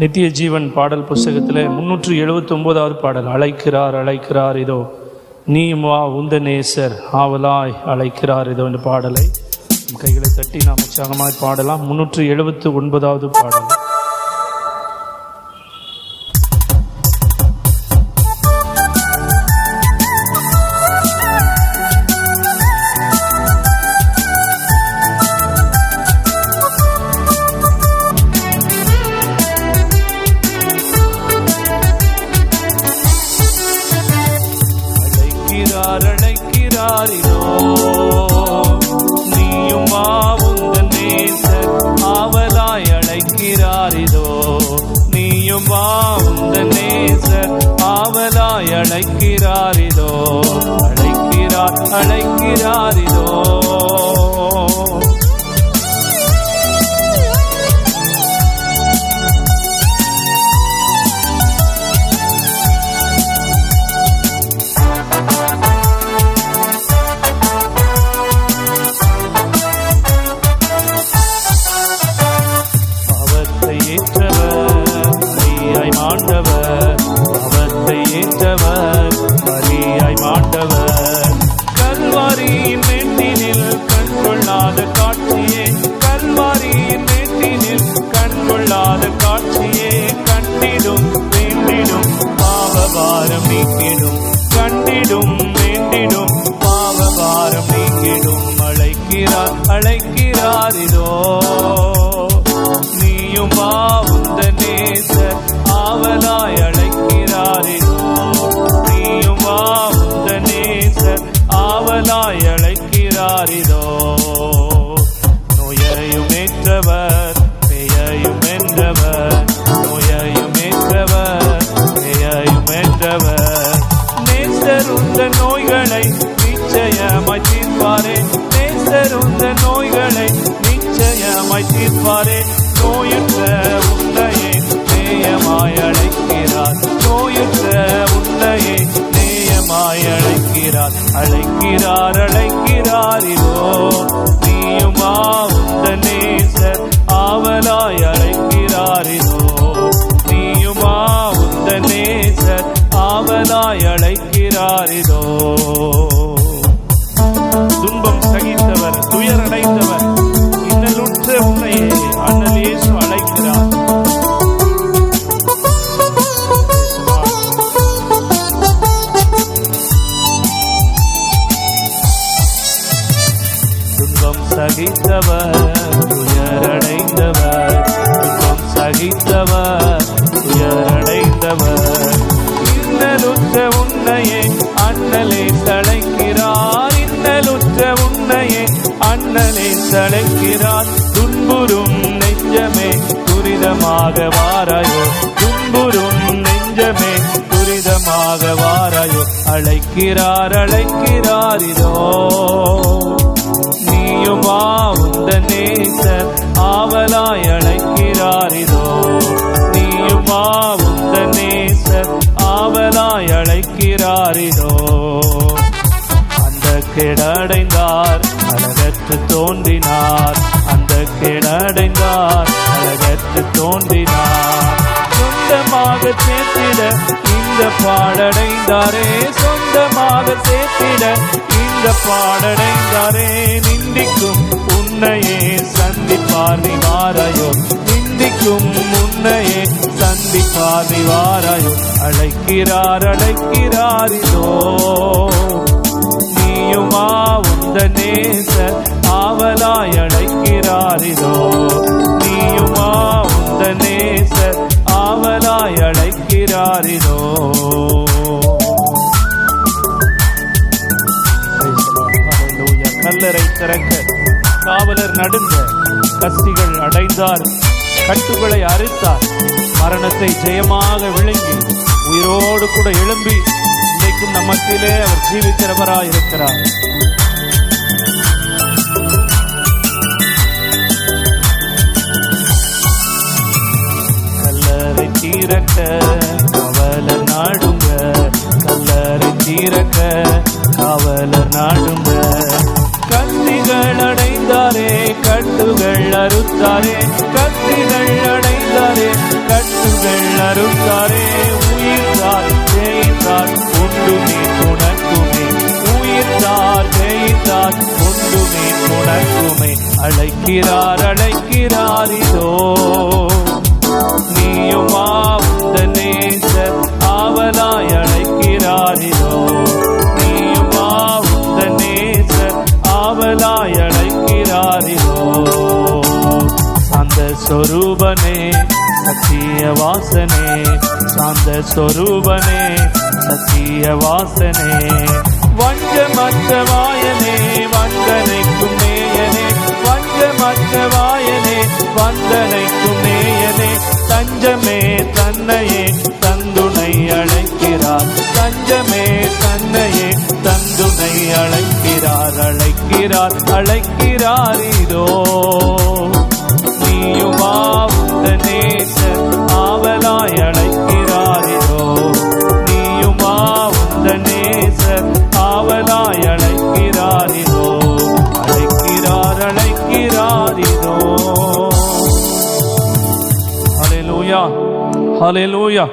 நித்திய ஜீவன் பாடல் புஸ்தகத்தில் முன்னூற்று எழுபத்தி ஒன்பதாவது பாடல். அழைக்கிறார் அழைக்கிறார் இதோ நீ வா உந்த நேசர் ஆவலாய் அழைக்கிறார் இதோ இந்த பாடலை கைகளை தட்டி நாம் உற்சாகமாய் பாடலாம். முன்னூற்று எழுபத்து ஒன்பதாவது பாடல். அழைக்கிறார் அழைக்கிறார் நீயும் வா உந்தன் நேசர் ஆவலாய் அழைக்கிறார் நீயும் வா உந்தன் நேசர் ஆவலாய் அழைக்கிறார் அழைக்கிறார் அழைக்கிறார் நீக்கிடும் கண்டிடும் வேண்டிடும் பாவபாரம் நீக்கிடும் அழைக்கிறார் அழைக்கிறார் இதோ. நீயும் பாவுந்த நேச ஆவலாய் அழைக்கிறார் இதோ. நீயும் பாவுந்த நேச ஆவலாய் அழைக்கிறார் இதோ. நேசர் நோய்களை நிச்சயமாய் தீர்ப்பாரே. நோயற்ற உன்னையே நேயமாய் அழைக்கிறார். நோயற்ற உன்னையே நேயமாய் அழைக்கிறார். அழைக்கிறார் அழைக்கிறார் இதோ நீயுமா உந்த நேசர் ஆவலாய் அழைக்கிறார் இதோ நீயுமா உந்த நேசர் ஆவலாய் அழைக்கிறார் இதோ. துன்பம் சகித்தவர் துயரடைந்தவர். உன்னையே அண்ணனை சளைக்கிறார். துன்புறும் நெஞ்சமே துரிதமாக வாராயோ. துன்புறும் நெஞ்சமே துரிதமாக வாராயோ. அழைக்கிறார் அழைக்கிறார் இதோ. நீயுமா உந்த நேசர் ஆவலாய் அழைக்கிறார் இதோ. நீயுமா உந்த நேசர் ஆவலாய் அழைக்கிறார் இதோ. அந்த கிடடைந்தார் தோன்றினார். அந்த கேடடைந்தார். அழகற்று தோன்றினார். சொந்தமாக சேர்த்திட இந்த பாடடைந்தாரே. சொந்தமாக சேர்த்திட இந்த பாடடைந்தாரே. நிந்திக்கும் உன்னையே சந்திப்பார் நிவாரையோ நிந்திக்கும் உன்னையே சந்திப்பார் நிவாரையோ அழைக்கிறார் அழைக்கிறாரிதோ நீயுமா உந்த நேச திறக்க காவலர் நடுங்க. கஸ்திகள் அடைந்தார். கட்டுகளை அறுத்தார். மரணத்தை ஜெயமாக விழுங்கி உயிரோடு கூட எழும்பி இன்றைக்கும் நமக்கிலே அவர் ஜீவிக்கிறவராய் இருக்கிறார் கல்லறை தீரக்க கவலர் நாடுங்க. கல்லறை தீரக்க கவலர் நாடுங்க. கத்திகள் கட்டுகள் கத்திகள் அடைந்தாரே கட்டுகள் அறுத்தாரே உயிர்த்தார் ஜெயித்தார் ஒன்றுமே உனக்குமே உயிர்த்தார் ஜெயித்தார் ஒன்றுமே உனக்குமே அழைக்கிறார் அழைக்கிறார் இதோ. சாந்த சொரூபனே சத்திய வாசனே சாந்த சொரூபனே சத்திய வாசனே. வஞ்சமற்ற வாயனே வந்தனைக்கும் நேயனே வஞ்சமற்ற வாயனே வந்தனைக்கும் நேயனே. தஞ்சமே தன்னையே தந்துணை அழைக்கிறார். தஞ்சமே தன்னையே தந்துணை அழைக்கிறார் அழைக்கிறார் அழைக்கிறார் இதோ. உந்த நேசர் ஆவலாய் அழைக்கிறார் இதோ நீயுமா உந்த நேசர் ஆவலாய் அழைக்கிறார் இதோ அழைக்கிறார் அழைக்கிறார் இதோ ஹalleluya ஹalleluya.